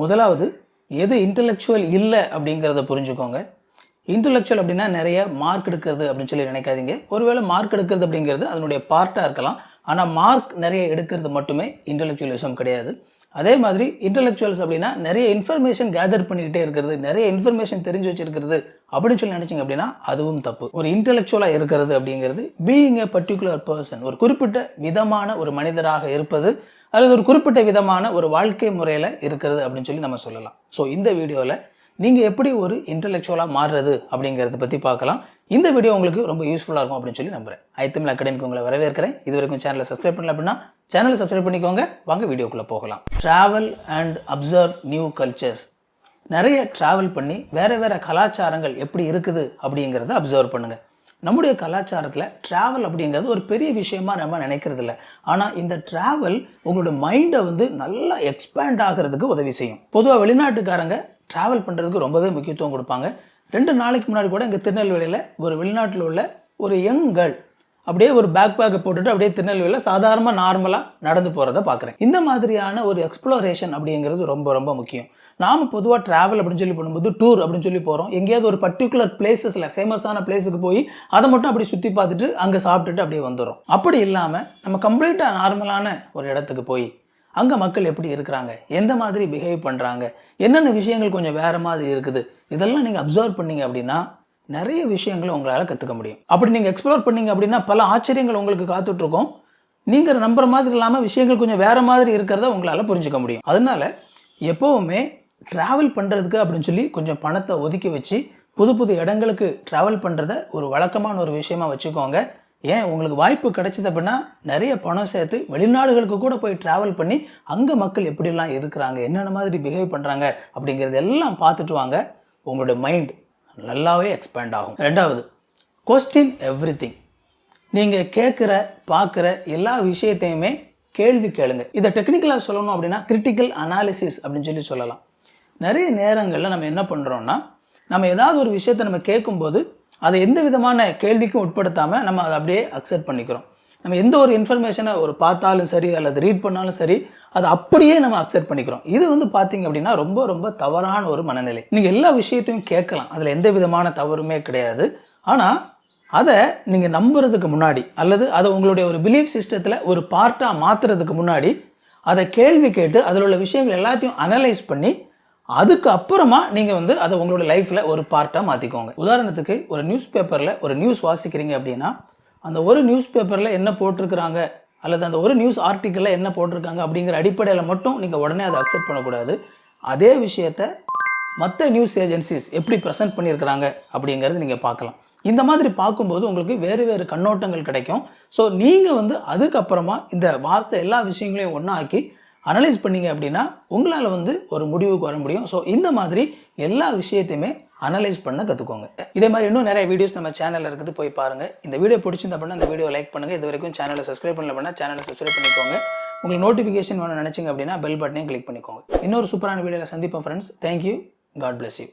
முதலாவது எது இன்டலெக்சுவல் இல்லை அப்படிங்கிறத புரிஞ்சுக்கோங்க. இன்டலெக்சுவல் அப்படின்னா நிறைய மார்க் எடுக்கிறது அப்படின்னு சொல்லி நினைக்காதீங்க. ஒருவேளை மார்க் எடுக்கிறது அப்படிங்கிறது அதனுடைய பார்ட்டாக இருக்கலாம். ஆனால் மார்க் நிறைய எடுக்கிறது மட்டுமே இன்டலெக்சுவலிசம் கிடையாது. அதே மாதிரி இன்டலெக்சுவல்ஸ் அப்படின்னா நிறைய இன்ஃபர்மேஷன் கேதர் பண்ணிக்கிட்டே இருக்கிறது நிறைய இன்ஃபர்மேஷன் தெரிஞ்சு வச்சிருக்கிறது அப்படின்னு சொல்லி நினச்சிங்க அப்படின்னா அதுவும் தப்பு. ஒரு இன்டலெக்சுவலாக இருக்கிறது அப்படிங்கிறது பீயிங் எ பர்டிகுலர் பர்சன் ஒரு குறிப்பிட்ட விதமான ஒரு மனிதராக இருப்பது அல்லது ஒரு குறிப்பிட்ட விதமான ஒரு வாழ்க்கை முறையில் இருக்கிறது அப்படின்னு சொல்லி நம்ம சொல்லலாம். ஸோ இந்த வீடியோவில் நீங்கள் எப்படி ஒரு இன்டலெக்சுவலாக மாறுறது அப்படிங்கிறத பற்றி பார்க்கலாம். இந்த வீடியோ உங்களுக்கு ரொம்ப யூஸ்ஃபுல்லாக இருக்கும் அப்படின்னு சொல்லி நம்புகிறேன் ஐத்தமிழ் அகாடமிக்கு உங்களை வரவேற்கிறேன். இது வரைக்கும் சேனலை சப்ஸ்கிரைப் பண்ணல அப்படின்னா சேனலை சப்ஸ்கிரைப் பண்ணிக்கோங்க. வாங்க வீடியோக்குள்ளே போகலாம். Travel and observe new cultures நிறைய ட்ராவல் பண்ணி வேறு வேறு கலாச்சாரங்கள் எப்படி இருக்குது அப்படிங்கிறத அப்சர்வ் பண்ணுங்கள் நம்முடைய கலாச்சாரத்தில் ட்ராவல் அப்படிங்கிறது ஒரு பெரிய விஷயமா நம்ம நினைக்கிறது இல்லை. ஆனால் இந்த ட்ராவல் உங்களோட மைண்டை வந்து நல்லா எக்ஸ்பேண்ட் ஆகிறதுக்கு உதவி செய்யும். பொதுவாக வெளிநாட்டுக்காரங்க ட்ராவல் பண்ணுறதுக்கு ரொம்பவே முக்கியத்துவம் கொடுப்பாங்க. ரெண்டு நாளைக்கு முன்னாடி கூட இங்கே திருநெல்வேலியில் ஒரு வெளிநாட்டில் உள்ள ஒரு யங் கேர்ள் அப்படியே ஒரு பேக் பேக்கை போட்டுட்டு அப்படியே திருநெல்வேலியில் சாதாரணமாக நார்மலாக நடந்து போகிறத பார்க்குறேன் இந்த மாதிரியான ஒரு எக்ஸ்ப்ளோரேஷன் அப்படிங்கிறது ரொம்ப ரொம்ப முக்கியம். நாம் பொதுவாக ட்ராவல் அப்படின்னு சொல்லி பண்ணும்போது டூர் அப்படின்னு சொல்லி போகிறோம் எங்கேயாவது ஒரு பர்டிகுலர் பிளேசஸில் ஃபேமஸான பிளேஸுக்கு போய் அதை மட்டும் அப்படி சுற்றி பார்த்துட்டு அங்கே சாப்பிட்டுட்டு அப்படியே வந்துடும் அப்படி இல்லாமல் நம்ம கம்ப்ளீட்டாக நார்மலான ஒரு இடத்துக்கு போய் அங்கே மக்கள் எப்படி இருக்கிறாங்க? எந்த மாதிரி பிஹேவ் பண்ணுறாங்க என்னென்ன விஷயங்கள் கொஞ்சம் வேறு மாதிரி இருக்குது? இதெல்லாம் நீங்கள் அப்சர்வ் பண்ணீங்க அப்படின்னா நிறைய விஷயங்களை உங்களால் கற்றுக்க முடியும். அப்படி நீங்கள் எக்ஸ்ப்ளோர் பண்ணீங்க அப்படின்னா பல ஆச்சரியங்கள் உங்களுக்கு காத்துட்ருக்கோம். நீங்கள் நம்புற மாதிரி இல்லாமல் விஷயங்கள் கொஞ்சம் வேறு மாதிரி இருக்கிறத உங்களால் புரிஞ்சுக்க முடியும். அதனால எப்போவுமே ட்ராவல் பண்ணுறதுக்கு அப்படின்னு சொல்லி கொஞ்சம் பணத்தை ஒதுக்கி வச்சு புது புது இடங்களுக்கு ட்ராவல் பண்ணுறத ஒரு வழக்கமான ஒரு விஷயமா வச்சுக்கோங்க. ஏன்? உங்களுக்கு வாய்ப்பு கிடைச்சது அப்படின்னா நிறைய பணம் சேர்த்து வெளிநாடுகளுக்கு கூட போய் ட்ராவல் பண்ணி அங்கே மக்கள் எப்படிலாம் இருக்கிறாங்க என்னென்ன மாதிரி பிஹேவ் பண்ணுறாங்க அப்படிங்கிறது எல்லாம் பார்த்துட்டு வாங்க. உங்களோட மைண்ட் நல்லாவே எக்ஸ்பேண்ட் ஆகும். ரெண்டாவது கொஸ்டின் எவ்ரி திங் நீங்கள் கேட்குற பார்க்குற எல்லா விஷயத்தையுமே கேள்வி கேளுங்க. இதை டெக்னிக்கலாக சொல்லணும் அப்படின்னா கிரிட்டிக்கல் அனாலிசிஸ் அப்படின்னு சொல்லி சொல்லலாம். நிறைய நேரங்களில் நம்ம என்ன பண்ணுறோம்னா நம்ம ஏதாவது ஒரு விஷயத்தை நம்ம கேட்கும்போது அதை எந்த விதமான கேள்விக்கும் உட்படுத்தாமல் நம்ம அதை அப்படியே அக்செப்ட் பண்ணிக்கிறோம். நம்ம எந்த ஒரு இன்ஃபர்மேஷனை ஒரு பார்த்தாலும் சரி அல்லது ரீட் பண்ணாலும் சரி அதை அப்படியே நம்ம அக்செப்ட் பண்ணிக்கிறோம். இது வந்து பார்த்தீங்க அப்படின்னா ரொம்ப ரொம்ப தவறான ஒரு மனநிலை. நீங்கள் எல்லா விஷயத்தையும் கேட்கலாம். அதில் எந்த விதமான தவறுமே கிடையாது. ஆனால் அதை நீங்கள் நம்புறதுக்கு முன்னாடி அல்லது அதை உங்களுடைய ஒரு பிலீஃப் சிஸ்டத்தில் ஒரு பார்ட்டாக மாற்றுறதுக்கு முன்னாடி அதை கேள்வி கேட்டு அதில் உள்ள விஷயங்கள் எல்லாத்தையும் அனலைஸ் பண்ணி அதுக்கு அப்புறமா நீங்கள் வந்து அதை உங்களோட லைஃப்பில் ஒரு பார்ட்டாக மாற்றிக்கோங்க உதாரணத்துக்கு ஒரு நியூஸ் பேப்பரில் ஒரு நியூஸ் வாசிக்கிறீங்க அப்படின்னா அந்த ஒரு நியூஸ் பேப்பரில் என்ன போட்டிருக்கிறாங்க அல்லது அந்த ஒரு நியூஸ் ஆர்டிக்கலில் என்ன போட்டிருக்காங்க அப்படிங்கிற அடிப்படையில் மட்டும் நீங்கள் உடனே அதை அக்செப்ட் பண்ணக்கூடாது. அதே விஷயத்தை மற்ற நியூஸ் ஏஜென்சிஸ் எப்படி ப்ரெசென்ட் பண்ணியிருக்கிறாங்க அப்படிங்கிறது நீங்கள் பார்க்கலாம். இந்த மாதிரி பார்க்கும்போது உங்களுக்கு வேறு வேறு கண்ணோட்டங்கள் கிடைக்கும். ஸோ நீங்கள் வந்து அதுக்கப்புறமா இந்த வார்த்தை எல்லா விஷயங்களையும் ஒன்றாக்கி அனலைஸ் பண்ணீங்க அப்படின்னா உங்களால் வந்து ஒரு முடிவுக்கு வர முடியும். ஸோ இந்த மாதிரி எல்லா விஷயத்தையுமே அனலைஸ் பண்ண கற்றுக்கோங்க இதே மாதிரி இன்னும் நிறைய வீடியோஸ் நம்ம சேனலில் இருக்குது போய் பாருங்கள் இந்த வீடியோ பிடிச்சிருந்த அப்படின்னா இந்த வீடியோ லைக் பண்ணுங்கள் இது வரைக்கும் சேனலை சப்ஸ்கிரைப் பண்ணல அப்படின்னா சேனலை சப்ஸ்கிரைப் பண்ணிக்கோங்க. உங்களுக்கு நோட்டிஃபிகேஷன் வேணும் நினச்சிங்க அப்படின்னா பெல் பட்டனையும் கிளிக் பண்ணிக்கோங்க. இன்னொரு சூப்பரான வீடியோவில் சந்திப்போம் friends thank you god bless you